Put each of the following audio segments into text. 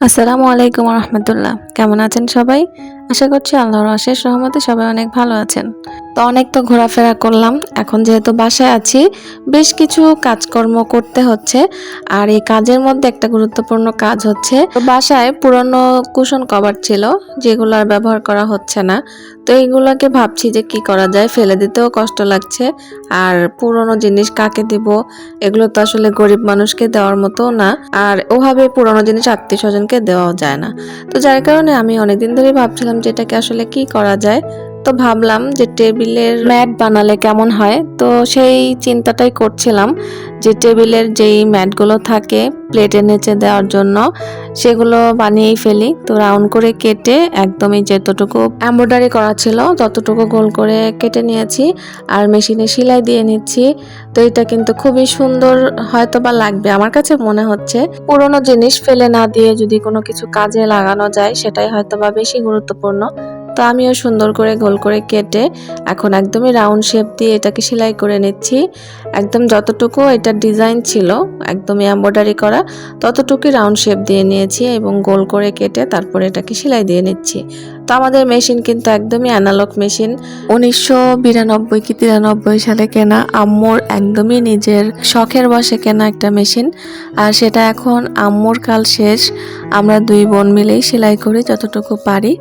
আসসালামু আলাইকুম রহমতুল্লাহ। কেমন আছেন সবাই? আশা করছি আল্লাহর অশেষ রহমতে সবাই অনেক ভালো আছেন। তো অনেক তো ঘোরাফেরা করলাম। এখন যেহেতু বাসায় আছি, বেশ কিছু কাজকর্ম করতে হচ্ছে। আর এই কাজের মধ্যে একটা গুরুত্বপূর্ণ কাজ হচ্ছে, বাসায় পুরনো কুশন কভার ছিল, যেগুলো আর ব্যবহার করা হচ্ছে না। তো এইগুলোকে ভাবছি যে কি করা যায়, ফেলে দিতেও কষ্ট লাগছে। আর পুরনো জিনিস কাকে দিব? এগুলো তো আসলে গরিব মানুষকে দেওয়ার মতো না। আর ওভাবে পুরনো জিনিস আত্মীয় স্বজনকে দেওয়াও যায় না। তো যার কারণে আমি অনেকদিন ধরেই ভাবছিলাম যে এটাকে আসলে কি করা যায়? তো ভাবলাম যে টেবিলের ম্যাট বানালে কেমন হয়? তো সেই চিন্তাটাই করছিলাম যে টেবিলের যেই ম্যাটগুলো থাকে প্লেটের নিচে দেওয়ার জন্য, সেগুলো বানিয়েই ফেলি। তো রাউন্ড করে কেটে একদমই যতটুকু এমব্রয়ডারি করা ছিল, ততটুকু গোল করে কেটে নিয়েছি আর মেশিনে সেলাই দিয়ে নিচ্ছি। তো এটা কিন্তু খুবই সুন্দর হয়তো বা লাগবে। আমার কাছে মনে হচ্ছে পুরোনো জিনিস ফেলে না দিয়ে যদি কোনো কিছু কাজে লাগানো যায়, সেটাই হয়তো বা বেশি গুরুত্বপূর্ণ। তো আমিও সুন্দর করে গোল করে কেটে এখন একদমই রাউন্ড শেপ দিয়ে এটাকে সেলাই করে নিচ্ছি। একদম যতটুকু এটার ডিজাইন ছিল, একদমই এম্ব্রয়ডারি করা, ততটুকুই রাউন্ড শেপ দিয়ে নিয়েছি এবং গোল করে কেটে তারপরে এটাকে সেলাই দিয়ে নিচ্ছি। তো আমাদের মেশিন কিন্তু একদমই অ্যানালগ মেশিন। উনিশশো বিরানব্বই কি তিরানব্বই সালে কেনা, আম্মুর একদমই নিজের শখের বসে কেনা একটা মেশিন। আর সেটা এখন আম্মুর কাল শেষ। আমরা দুই বোন মিলেই সেলাই করি যতটুকু পারি।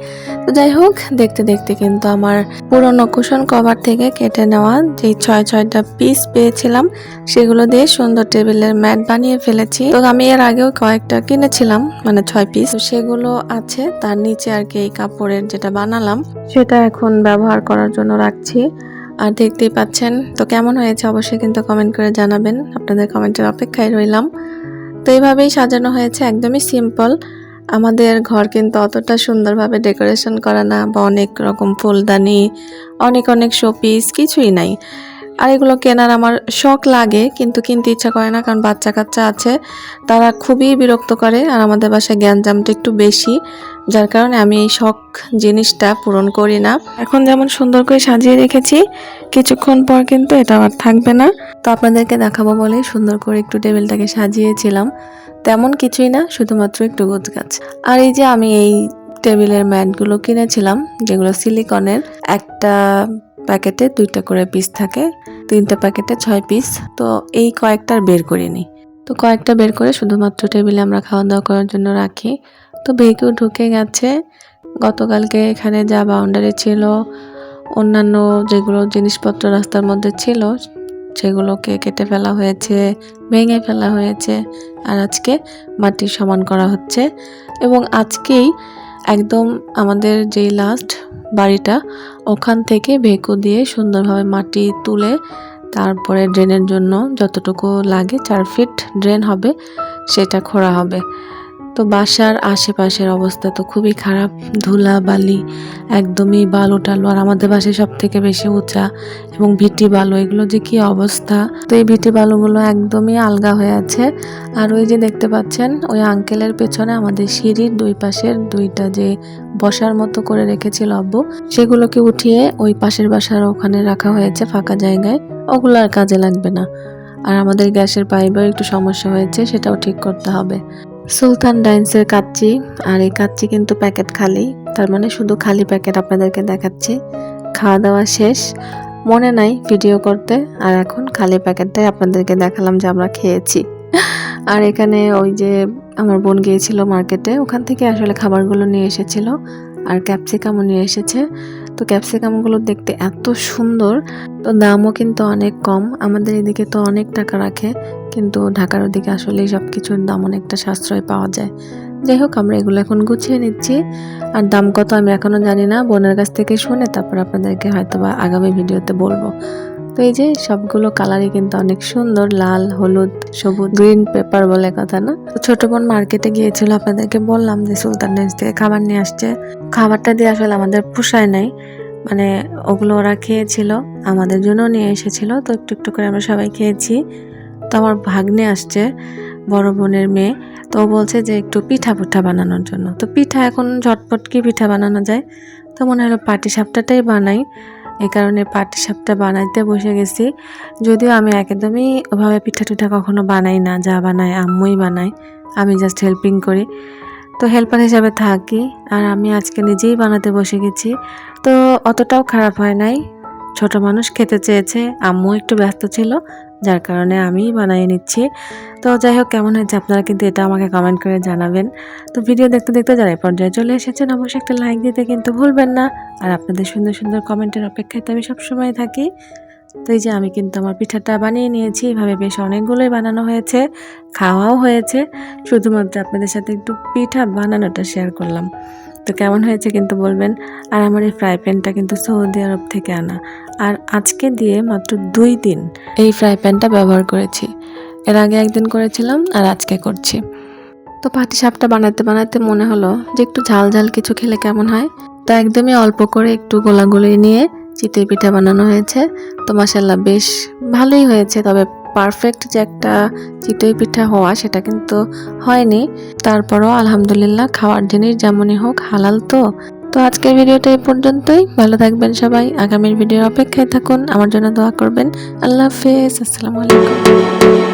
তো যাই হোক, দেখতে দেখতে কিন্তু আমার পুরনো কুশন কভার থেকে কেটে নেওয়া যে ছয় ছয়টা পিস পেয়েছিলাম, সেগুলো দিয়ে সুন্দর টেবিলের ম্যাট বানিয়ে ফেলেছি। তো আমি এর আগেও কয়েকটা কিনেছিলাম মানে ছয় পিস সেগুলো আছে, তার নিচে আর কি এই কাপড়ের যেটা বানালাম সেটা এখন ব্যবহার করার জন্য রাখছি। আর দেখতেই পাচ্ছেন। তো কেমন হয়েছে অবশ্যই কিন্তু কমেন্ট করে জানাবেন। আপনাদের কমেন্টের অপেক্ষায় রইলাম। তো এইভাবেই সাজানো হয়েছে একদমই সিম্পল আমাদের ঘর কিন্তু অতটা সুন্দরভাবে ডেকোরেশন করা না বা অনেক রকম ফুলদানি অনেক অনেক শোপিস কিছুই নাই। আর এগুলো কেনার আমার শখ লাগে, কিন্তু কিনতে ইচ্ছা করে না, কারণ বাচ্চা কাচ্চা আছে। তারা খুবই বিরক্ত করে, আর আমাদের বাসায় গ্যাঞ্জামটা একটু বেশি, যার কারণে আমি এই শখ জিনিসটা পূরণ করি না। এখন যেমন সুন্দর করে সাজিয়ে রেখেছি, কিছুক্ষণ পর কিন্তু এটা আর থাকবে না। তো আপনাদেরকে দেখাবো বলে সুন্দর করে একটু টেবিলটাকে সাজিয়েছিলাম। তেমন কিছুই না, শুধুমাত্র একটু গোছ গাছ আর এই যে আমি এই টেবিলের ম্যাটগুলো কিনেছিলাম, যেগুলো সিলিকনের, একটা প্যাকেটে দুইটা করে পিস থাকে, তিনটা প্যাকেটে ছয় পিস তো এই কয়েকটার বের করে নিই তো কয়েকটা বের করে শুধুমাত্র টেবিলে আমরা খাওয়া দাওয়া করার জন্য রাখি। তো ভেকেও ঢুকে গেছে। গতকালকে এখানে যা বাউন্ডারি ছিল, অন্যান্য যেগুলো জিনিসপত্র রাস্তার মধ্যে ছিল, সেগুলোকে কেটে ফেলা হয়েছে, ভেঙে ফেলা হয়েছে। আর আজকে মাটি সমান করা হচ্ছে। এবং আজকেই একদম আমাদের যে লাস্ট বাড়িটা, ওখান থেকে ভেকু দিয়ে সুন্দরভাবে মাটি তুলে তারপরে ড্রেনের জন্য যতটুকু লাগে চার ফিট ড্রেন হবে, সেটা খোঁড়া হবে। বাসার আশেপাশের অবস্থা তো খুবই খারাপ। ধুলা, বালি একদমই বালু টালু আর আমাদের বাসায় সব থেকে বেশি উঁচা এবং ভিটি বালু। এগুলো যে কি অবস্থা? তো এই ভিটি বালুগুলো একদমই আলগা হয়ে আছে। আর ওই যে দেখতে পাচ্ছেন, ওই আঙ্কেলের পেছনে আমাদের সিঁড়ির দুই পাশের দুইটা যে বসার মতো করে রেখেছিল আব্বু, সেগুলোকে উঠিয়ে ওই পাশের বাসার ওখানে রাখা হয়েছে ফাঁকা জায়গায়। ওগুলো আর কাজে লাগবে না। আর আমাদের গ্যাসের পাইপেও একটু সমস্যা হয়েছে, সেটাও ঠিক করতে হবে। সুলতান ডাইন্সের কাচ্চি, আর এই কাচ্চি কিন্তু প্যাকেট খালি। তার মানে শুধু খালি প্যাকেট আপনাদেরকে দেখাচ্ছি। খাওয়া দাওয়া শেষ। মনে নাই ভিডিও করতে, আর এখন খালি প্যাকেটটাই আপনাদেরকে দেখালাম যে আমরা খেয়েছি। আর এখানে ওই যে আমার বোন গিয়েছিল মার্কেটে, ওখান থেকে আসলে খাবারগুলো নিয়ে এসেছিল, আর ক্যাপসিকামও নিয়ে এসেছে। তো ক্যাপসিকামগুলো দেখতে এত সুন্দর, তো দামও কিন্তু অনেক কম। আমাদের এদিকে তো অনেক টাকা রাখে, কিন্তু ঢাকার ওদিকে আসলে সব কিছুর দাম অনেকটা সাশ্রয় পাওয়া যায়। যাই হোক, আমরা এগুলো এখন গুছিয়ে নিচ্ছি। আর দাম কত আমি এখনও জানি না, বোনের কাছ থেকে শুনে তারপর আপনাদেরকে হয়তো বা আগামী ভিডিওতে বলব। তো এই যে সবগুলো কালারই কিন্তু অনেক সুন্দর, লাল, হলুদ, সবুজ, গ্রিন পেপার বলে কথা না? তো ছোট বোন মার্কেটে গিয়েছিল, আপনাদেরকে বললাম যে সুলতান থেকে খাবার নিয়ে আসছে। খাবারটা দিয়ে আসলে আমাদের পোষায় নাই। মানে ওগুলো ওরা খেয়েছিল, আমাদের জন্য নিয়ে এসেছিল, তো একটু একটু করে আমরা সবাই খেয়েছি। তো আমার ভাগ্নে আসছে, বড় বোনের মেয়ে। তো বলছে যে একটু পিঠা পুঠা বানানোর জন্য। তো পিঠা এখন ঝটপট কি পিঠা বানানো যায়? তো মনে হলো পাটি সাপটাটাই বানাই। এই কারণে পাটি সাপটা বানাইতে বসে গেছি। যদিও আমি একদমই ওভাবে পিঠা টিঠা কখনো বানাই না, যা বানাই আম্মুই বানাই আমি জাস্ট হেল্পিং করি। তো হেল্পার হিসাবে থাকি, আর আমি আজকে নিজেই বানাতে বসে গেছি। তো অতটাও খারাপ হয় নাই। ছোট মানুষ খেতে চেয়েছে, আম্মু একটু ব্যস্ত ছিল, যার কারণে আমি বানিয়ে নিচ্ছি। তো যাই হোক, কেমন হয়েছে আপনারা কিন্তু এটা আমাকে কমেন্ট করে জানাবেন। তো ভিডিও দেখতে দেখতে যারা পর্যায়ে চলে এসেছেন, অবশ্যই একটা লাইক দিতে কিন্তু ভুলবেন না। আর আপনাদের সুন্দর সুন্দর কমেন্টের অপেক্ষায় তো আমি সবসময় থাকি। তো এই যে আমি কিন্তু আমার পিঠাটা বানিয়ে নিয়েছি, এভাবে বেশ অনেকগুলোই বানানো হয়েছে, খাওয়াও হয়েছে। শুধুমাত্র আপনাদের সাথে একটু পিঠা বানানোটা শেয়ার করলাম। তো কেমন হয়েছে কিন্তু বলবেন? আর আমার এই ফ্রাই প্যানটা কিন্তু সৌদি আরব থেকে আনা। আর আজকে দিয়ে মাত্র দুই দিন এই ফ্রাই প্যানটা ব্যবহার করেছি। এর আগে একদিন করেছিলাম আর আজকে করছি। তো পাটি সাপটা বানাতে বানাতে মনে হলো যে একটু ঝাল ঝাল কিছু খেলে কেমন হয়। তো একদমই অল্প করে একটু গোলাগুলি নিয়ে চিতই পিঠা বানানো হয়েছে। তো মাসাল্লাহ বেশ ভালোই হয়েছে, তবে পারফেক্ট যে একটা চিতই পিঠা হওয়া, সেটা কিন্তু হয়নি। তারপরও আলহামদুলিল্লাহ খাওয়ার জিনিস যেমনই হোক, হালাল তো। তো আজকের ভিডিওটা এই পর্যন্তই। ভালো থাকবেন সবাই। আগামীর ভিডিওর অপেক্ষায় থাকুন। আমার জন্য দোয়া করবেন। আল্লাহ হাফেজ। আসসালামু আলাইকুম।